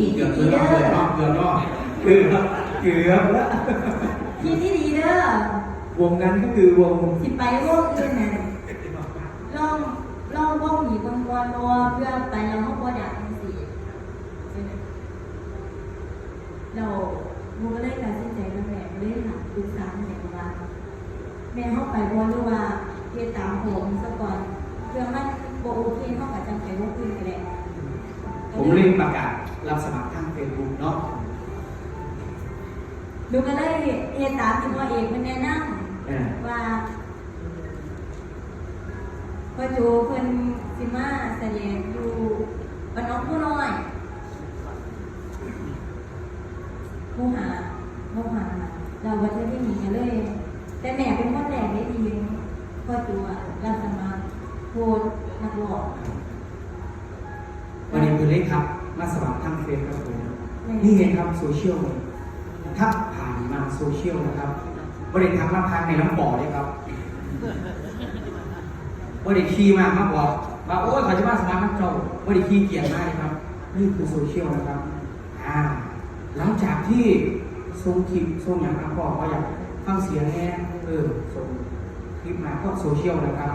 ี่เกือบเนาะเกือบเกือบแล้วคิดที่ดีเด้อวงนั้นก็คือวงสิไปวงอื่นน่ะลองลองวงหนีก่อนก่อนรอเพื่อไปแล้วเขาบ่อยากจังซี่เราโมก็เลยตัดสินใจกับแม่เลยถามปรึกษาแม่ว่าแม่เข้าไปบ่หรือว่าเฮ็ดตามผมซะก่อนเพื่อมันบ่โอเคเฮาก็จังไปวงอื่นก็ได้ ผมเล่นประกาศรับสมัครทางเฟซบุ๊กเนาะหนูก็เลยเฮ็ดตามที่พ่อเอกมันแนะนเออำว่าพ่อโจเพิ่นสิมาแสดงอยู่บ้านน้องผู้น้อยผู้หาผู้หา เราวัดที่นี่กันเลย แต่แม่เป็นคนแรกได้ยินพ่อโจอะรับสมัครโพสต์นักร้อง วันนี้คุณเล็กครับ มาสมัครทางเฟซครับผมนี่ไงครับโซเชียลถ้าผ่านมาโซเชียลนะครับบริษัทรับทางในน้ำบ่อเลยครับบริคีมากมากบอกว่าโอ้ยเขาจะมาสมัครนักเจ้าบริคีเกียรติมากเลยครับ นี่คือโซเชียลนะครับอ่าหลังจากที่ส่งคลิปส่งอย่างนั้นบอกว่าอยากฟังเสียงแน่เออส่งคลิปมาก็โซเชียลนะครับ